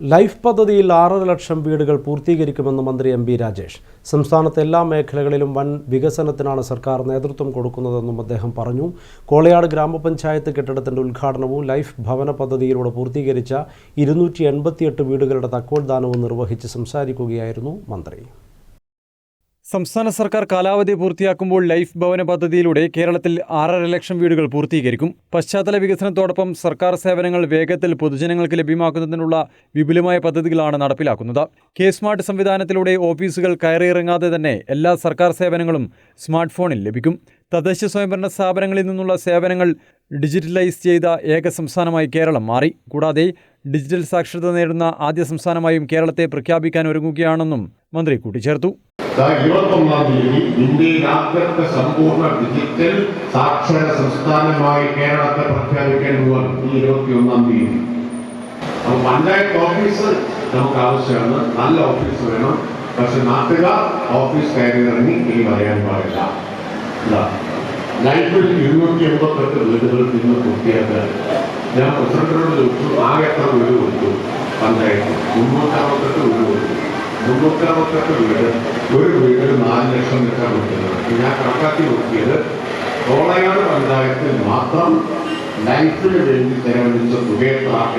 Life പദ്ധതിയിൽ ആറര ലക്ഷം വീടുകൾ പൂർത്തീകരിക്കുമെന്ന് മന്ത്രി എം ബി രാജേഷ്. സംസ്ഥാനത്തെ എല്ലാ മേഖലകളിലും വൻ വികസനത്തിനാണ് സർക്കാർ നേതൃത്വം കൊടുക്കുന്നതെന്നും അദ്ദേഹം പറഞ്ഞു. കോളയാട് ഗ്രാമപഞ്ചായത്ത് കെട്ടിടത്തിന്റെ ഉദ്ഘാടനവും ലൈഫ് ഭവന പദ്ധതിയിലൂടെ പൂർത്തീകരിച്ച ഇരുന്നൂറ്റി വീടുകളുടെ തക്കോൽദാനവും നിർവഹിച്ച് സംസാരിക്കുകയായിരുന്നു മന്ത്രി. സംസ്ഥാന സർക്കാർ കാലാവധി പൂർത്തിയാക്കുമ്പോൾ ലൈഫ് ഭവന പദ്ധതിയിലൂടെ കേരളത്തിൽ ആറര ലക്ഷം വീടുകൾ പൂർത്തീകരിക്കും. പശ്ചാത്തല വികസനത്തോടൊപ്പം സർക്കാർ സേവനങ്ങൾ വേഗത്തിൽ പൊതുജനങ്ങൾക്ക് ലഭ്യമാക്കുന്നതിനുള്ള വിപുലമായ പദ്ധതികളാണ് നടപ്പിലാക്കുന്നത്. കെ സ്മാർട്ട് സംവിധാനത്തിലൂടെ ഓഫീസുകൾ കയറിയിറങ്ങാതെ തന്നെ എല്ലാ സർക്കാർ സേവനങ്ങളും സ്മാർട്ട് ഫോണിൽ ലഭിക്കും. തദ്ദേശ സ്വയംഭരണ സ്ഥാപനങ്ങളിൽ നിന്നുള്ള സേവനങ്ങൾ ഡിജിറ്റലൈസ് ചെയ്ത ഏക സംസ്ഥാനമായി കേരളം മാറി. കൂടാതെ ഡിജിറ്റൽ സാക്ഷരത നേടുന്ന ആദ്യ സംസ്ഥാനമായും കേരളത്തെ പ്രഖ്യാപിക്കാൻ ഒരുങ്ങുകയാണെന്നും മന്ത്രി കൂട്ടിച്ചേർത്തു. ഇരുപത്തൊന്നാം തീയതി ഇന്ത്യയിലാദ്യത്തെ സമ്പൂർണ ഡിജിറ്റൽ സാക്ഷര സംസ്ഥാനമായി കേരളത്തെ പ്രഖ്യാപിക്കാൻ പോവാണ് ഈ ഇരുപത്തിയൊന്നാം തീയതി. അപ്പൊ പഞ്ചായത്ത് ഓഫീസ് നമുക്ക് ആവശ്യമാണ്. നല്ല ഓഫീസ് വേണം. പക്ഷെ നാട്ടുകാർ ഓഫീസ് കയറി ഇറങ്ങി ഇനി പറയാൻ പാടില്ല. ലൈഫിൽ ഇരുന്നൂറ്റി എൺപത്തെട്ട് വീടുകൾ ഇന്ന് പൂർത്തിയാക്കാൻ ഞാൻ പ്രസിഡന്റിനോട് ചോദിച്ചു ആകെ എത്ര വീട് കൊടുത്തു? പഞ്ചായത്ത്. മുന്നൂറ്റി അറുപത്തെട്ട് വീട് കൊടുത്തു. മുന്നൂറ്റി അറുപത്തെട്ട് വീട് ഒരു വീടിന് നാല് ലക്ഷം വെച്ചാണ് കൊടുക്കുന്നത് ഞാൻ കണക്കാക്കി നോക്കിയത് കോളയാട് പഞ്ചായത്തിൽ മാത്രം ലൈഫിന് വേണ്ടി ചെലവഴിച്ച തുക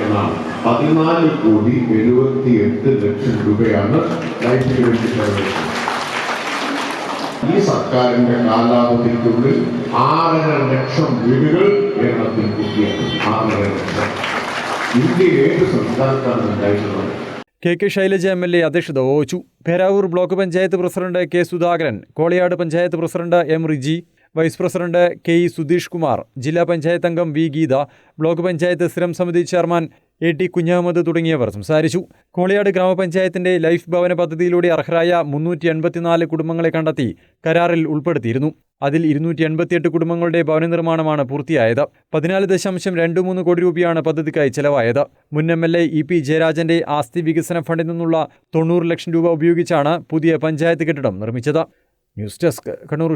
എന്നാണ്. പതിനാല് കോടി എഴുപത്തി എട്ട് ലക്ഷം രൂപയാണ് ലൈഫിന് വേണ്ടി ചെലവഴിച്ചത്. ഈ സർക്കാരിന്റെ കാലാവധിക്കുള്ളിൽ ആറര ലക്ഷം വീടുകൾ കേരളത്തിൽ പൂർത്തിയാക്കും ആറര ലക്ഷം. ഇന്ത്യ ഏത് സംസ്ഥാനത്താണ് ഉണ്ടായിട്ടുള്ളത്? K K Shailaja M L A അധ്യക്ഷത വഹിച്ചു. Peravoor block panchayat president K Sudhakaran Kolayad panchayat president M Riji vice president K E Sudheesh Kumar ജില്ലാ പഞ്ചായത്ത് അംഗം വി ഗീത ബ്ലോക്ക് പഞ്ചായത്ത് സ്ഥിരം സമിതി ചെയർമാൻ എ ടി കുഞ്ഞാമത് തുടങ്ങിയവർ സംസാരിച്ചു. കോളിയാട് ഗ്രാമപഞ്ചായത്തിന്റെ ലൈഫ് ഭവന പദ്ധതിയിലൂടെ അർഹരായ മുന്നൂറ്റി എൺപത്തിനാല് കുടുംബങ്ങളെ കണ്ടെത്തി കരാറിൽ ഉൾപ്പെടുത്തിയിരുന്നു. അതിൽ ഇരുന്നൂറ്റി എൺപത്തിയെട്ട് കുടുംബങ്ങളുടെ ഭവന നിർമ്മാണമാണ് പൂർത്തിയായത്. പതിനാല് ദശാംശം രണ്ട് മൂന്ന് കോടി രൂപയാണ് പദ്ധതിക്കായി ചെലവായത്. മുൻ M L A E P ജയരാജന്റെ ആസ്തി വികസന ഫണ്ടിൽ നിന്നുള്ള തൊണ്ണൂറ് ലക്ഷം രൂപ ഉപയോഗിച്ചാണ് പുതിയ പഞ്ചായത്ത് കെട്ടിടം നിർമ്മിച്ചത്. News desk Kannur